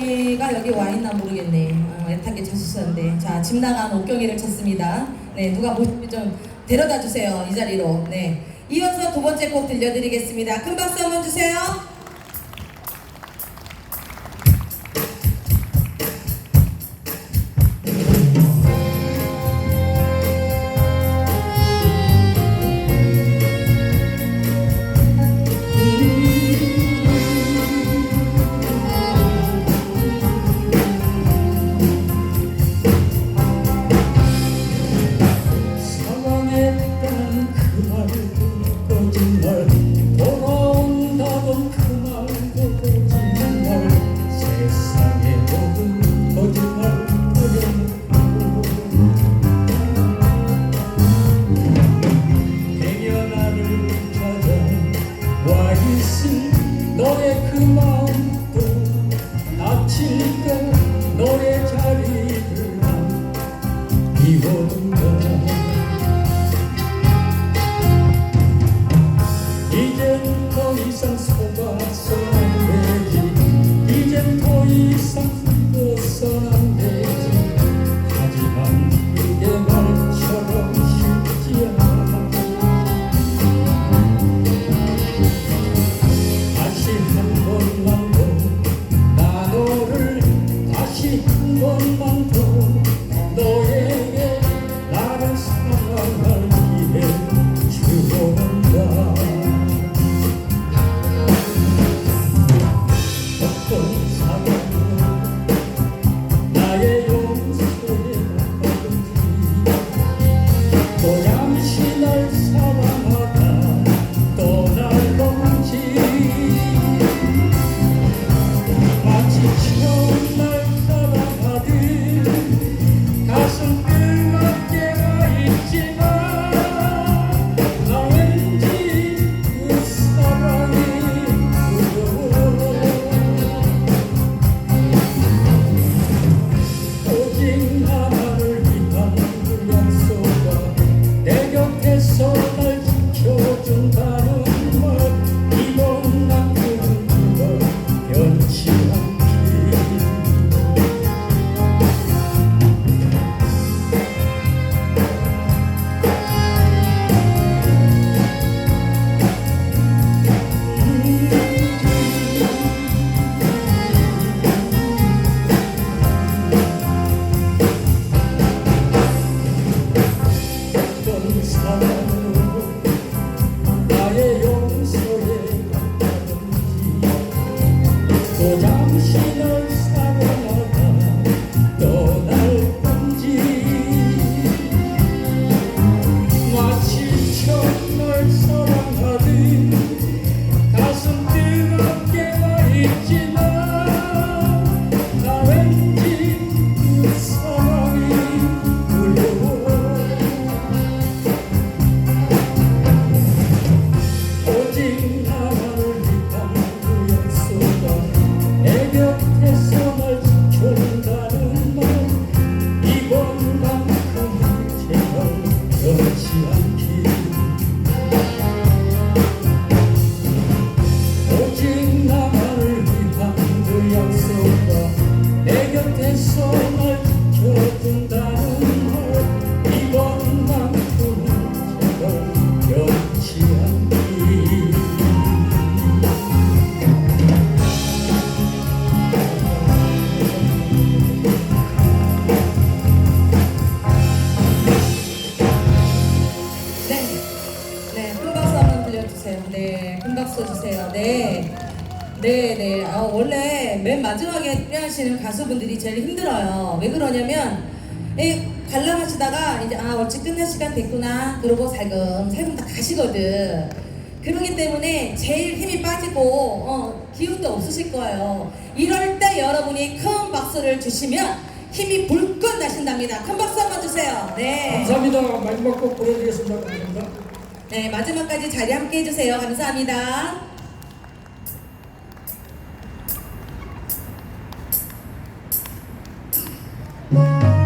옥경이가 여기 와 있나 모르겠네. 어, 애타게 찾으셨는데. 자, 집 나간 옥경이를 찾습니다. 네, 누가 모시면 좀 데려다 주세요. 이 자리로. 네. 이어서 두 번째 곡 들려드리겠습니다. 큰 박수 한번 주세요. 더 이상 속아서 안 되지. 이젠 더 이상 힘들어서 안 되지. 하지만 이게 말처럼 쉽지 않아. 다시 한 번만 더. 나 너를 다시 한 번만 더. 너에게 나를 사랑할 곁에서 날 지켜준다는 말 이번만큼은 제발 변치 않기 네. 네, 큰 박수 한번 들려주세요. 네, 큰 박수 주세요. 네. 네, 네. 아, 원래 맨 마지막에 노래하시는 가수분들이 제일 힘들어요. 왜 그러냐면, 이 관람하시다가 이제, 아, 어찌 끝날 시간 됐구나. 그러고 살금, 살금 다 가시거든. 그러기 때문에 제일 힘이 빠지고, 어, 기운도 없으실 거예요. 이럴 때 여러분이 큰 박수를 주시면 힘이 불끈 나신답니다. 큰 박수 한번 주세요. 네. 감사합니다 마지막 곡 보내드리겠습니다 감사합니다 네, 마지막까지 자리 함께 해주세요. 감사합니다. Música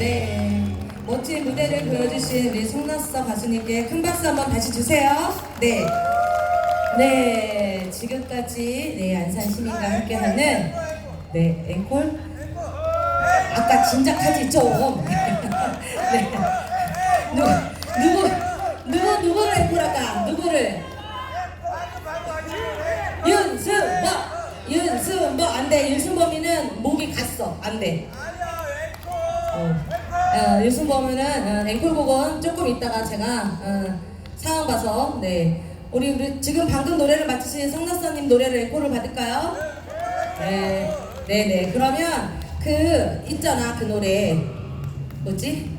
네. 멋진 무대를 보여주신 우리 송나서 가수님께 큰 박수 한번 다시 주세요. 네. 네. 지금까지 네, 안산 시민과 함께하는 네, 앵콜? 아까 진작하지 좀. 네. 누, 누구 누구 누구를 앵콜할까? 누구를? 윤승범 윤승범 안 돼 윤승범이는 목이 갔어 안 돼. 어, 어, 윤승범이는 어, 앵콜 곡은 조금 있다가 제가 어, 상황 봐서 네 우리, 우리 지금 방금 노래를 마치신 성나사님 노래를 앵콜을 받을까요? 네, 네, 네. 그러면 그 있잖아 그 노래 뭐지?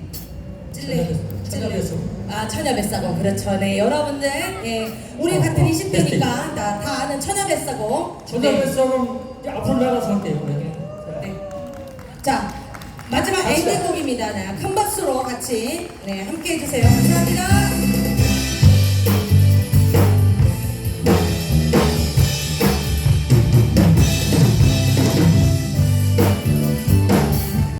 찔레, 처녀 뱃속. 아 처녀 뱃사공 그렇죠. 네 여러분들, 예 우리 어, 같은 어, 20대니까 다, 다 아는 처녀 뱃사공. 전자뱃사는 앞으로 나가서 할게요. 네. 네. 자 마지막. 엔딩곡입니다. 네, 큰 박수로 같이 네 함께 해주세요. 감사합니다.